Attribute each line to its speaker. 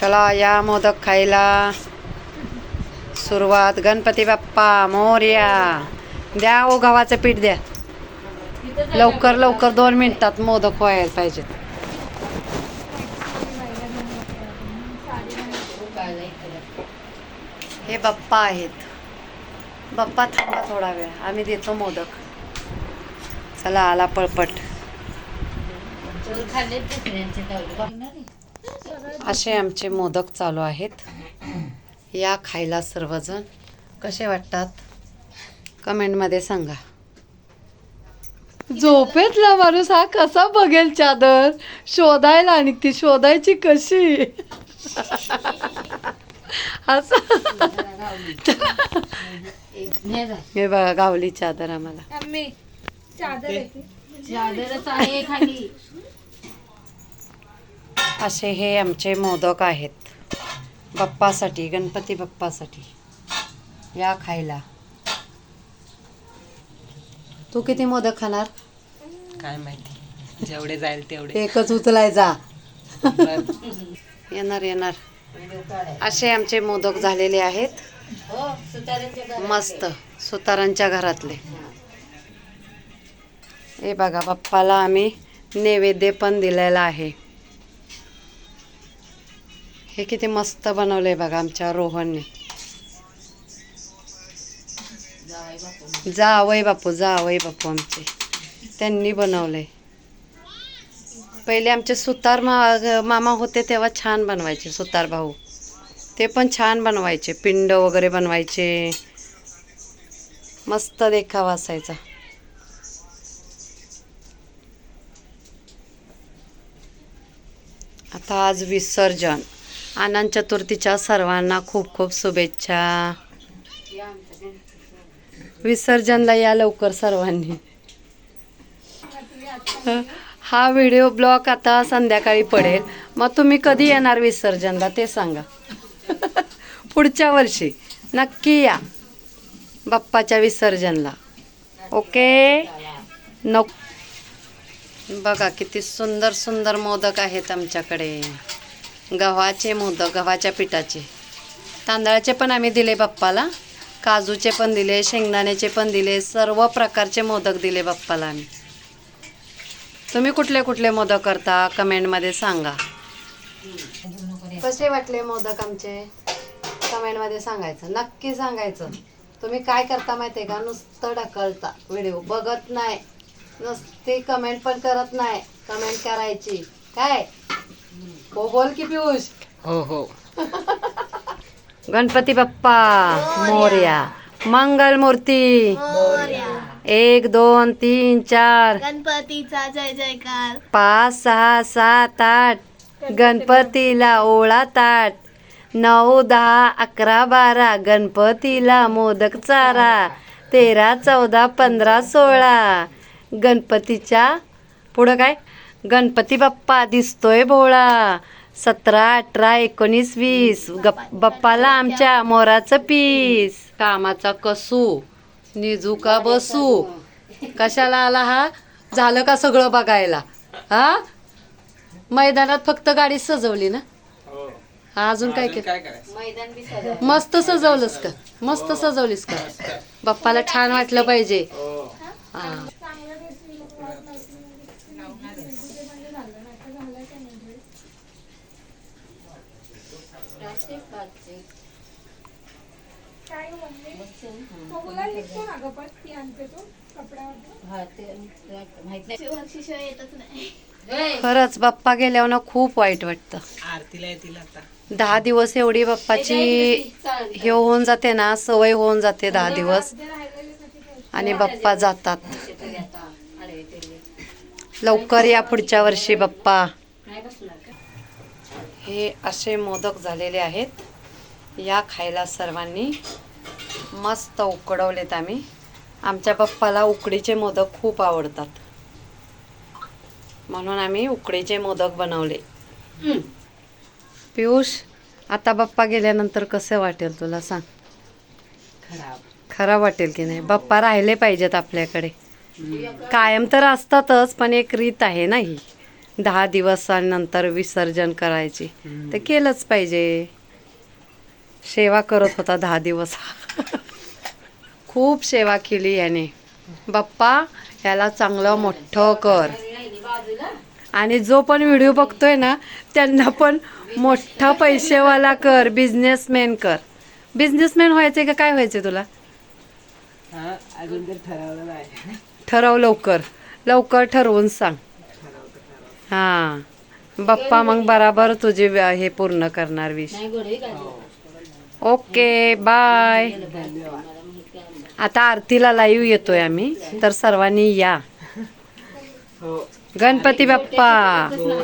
Speaker 1: चला या मोदक खायला सुरुवात गणपती बाप्पा मोर्या. द्या ओ गव्हाचं पीठ द्या. लवकर लवकर दोन मिनिटात मोदक व्हायला पाहिजेत. हे बाप्पा आहेत. बाप्पा थांबा थोडा वेळ. आम्ही देतो मोदक. चला आला पळपट. असे आमचे मोदक चालू आहेत. या खायला सर्वजण कसे वाटतात? कमेंटमध्ये सांगा. झोपेतला माणूस हा कसा बघेल चादर? शोधायला आणि ती शोधायची कशी? असं. हे बघा गावली चादर आम्हाला.
Speaker 2: आम्ही चादर
Speaker 1: असे हे आमचे मोदक आहेत. बाप्पासाठी गणपती बाप्पासाठी. या खायला. तू किती मोदक खाणार?
Speaker 3: काय माहिती. जेवढे जाईल तेवढे.
Speaker 1: एकच उचलाय जा. येणार येणार. असे आमचे मोदक झालेले आहेत. मस्त. सुतारांच्या घरातले. हे बघा बाप्पाला आम्ही नैवेद्य पण दिलेला आहे. हे किती मस्त बनवलंय बघा आमच्या रोहनने. जावई बापू जावई बापू आमचे. त्यांनी बनवलंय. पहिले आमचे सुतार मा मामा होते तेव्हा छान बनवायचे सुतार भाऊ. ते पण छान बनवायचे पिंड वगैरे बनवायचे. मस्त देखावा असायचा. आता आज विसर्जन. आनंद चतुर्थीच्या सर्वांना खूप खूप शुभेच्छा. विसर्जनला या लवकर सर्वांनी. हा व्हिडिओ ब्लॉग आता संध्याकाळी पडेल. मग तुम्ही कधी येणार विसर्जनला ते सांगा. पुढच्या वर्षी. नक्की या. बाप्पाच्या विसर्जनला. ओके? नको. बघा किती सुंदर सुंदर मोदक आहेत आमच्याकडे. गव्हाचे मोदक गव्हाच्या पिठाचे. तांदळाचे पण आम्ही दिले बाप्पाला. काजूचे पण दिले शेंगदाण्याचे पण दिले सर्व प्रकारचे मोदक दिले बाप्पाला आम्ही. तुम्ही कुठले कुठले मोदक करता कमेंटमध्ये सांगा. कसे वाटले मोदक आमचे? कमेंटमध्ये सांगायचं नक्की सांगायचं. तुम्ही काय करता माहितीये का? नुसतं ढकलता व्हिडिओ बघत नाही. नुसती कमेंट पण करत नाही कमेंट करायची. काय? हो बोल की पियुष.
Speaker 3: हो हो.
Speaker 1: गणपती बाप्पा मोर्या. मंगल मूर्ती. एक दोन तीन चार.
Speaker 2: गणपतीचा जय जयकार.
Speaker 1: पाच सहा सात आठ. गणपतीला ओळा ताट. नऊ दहा अकरा बारा. गणपतीला मोदक चारा. तेरा चौदा पंधरा सोळा. गणपतीच्या पुढं काय? गणपती बाप्पा दिसतोय भोळा सतरा अठरा एकोणीस वीस. बाप्पाला आमच्या मोराचं पीस. कामाचा कसू. निजू का बसू. कशाला आला हा? झालं का सगळं बघायला? हा? मैदानात फक्त गाडी सजवली ना? हा अजून काय केलं? मस्त सजवलंस का? मस्त सजवलीस का? बाप्पाला छान वाटलं पाहिजे. हा
Speaker 2: बघूला लिखतो ना गं पण ती आणते तो कपड्यावर
Speaker 4: हा, ते माहीत नाही
Speaker 2: वर्षी शिवाय येतच नाही
Speaker 4: होय.
Speaker 1: खरंच बाप्पा गेल्यावर ना खूप वाईट वाटतं.
Speaker 3: आरतीला येतील आता.
Speaker 1: दहा दिवस एवढी बाप्पाची हे होऊन जाते ना सवय होऊन जाते दहा दिवस. आणि बाप्पा जातात. लवकर या पुढच्या वर्षी बाप्पा? हे असे मोदक झालेले आहेत. या खायला सर्वांनी मस्त उकडवलेत आम्ही. आमच्या बाप्पाला उकडीचे मोदक खूप आवडतात. म्हणून आम्ही उकडीचे मोदक बनवले. पियुष आता बाप्पा गेल्यानंतर कसं वाटेल तुला सांग?
Speaker 3: खराब.
Speaker 1: खराब वाटेल की नाही? बाप्पा राहिले पाहिजेत आपल्याकडे. कायम तर असतातच पण एक रीत आहे ना ही. दहा दिवसानंतर विसर्जन करायची.
Speaker 3: हम्म.
Speaker 1: ते केलंच पाहिजे. सेवा करत होता दहा दिवस. खूप सेवा केली याने. बाप्पा याला चांगलं मोठं कर. आणि जो पण व्हिडिओ बघतोय ना त्यांना पण मोठा पैसेवाला कर बिझनेसमॅन कर. बिझनेसमॅन व्हायचंय का काय व्हायचंय तुला?
Speaker 3: हा अजून तर ठरवलं नाही.
Speaker 1: ठरव लवकर. लवकर ठरवून सांग. हा. बाप्पा मग बराबर तुझे व्या- हे पूर्ण करणार विष
Speaker 4: नाही गोडवी काय
Speaker 1: ओके बाय. आता आरतीला लाईव्ह येतोय आम्ही तर सर्वांनी या.
Speaker 3: हो.
Speaker 1: गणपती बाप्पा.
Speaker 3: हो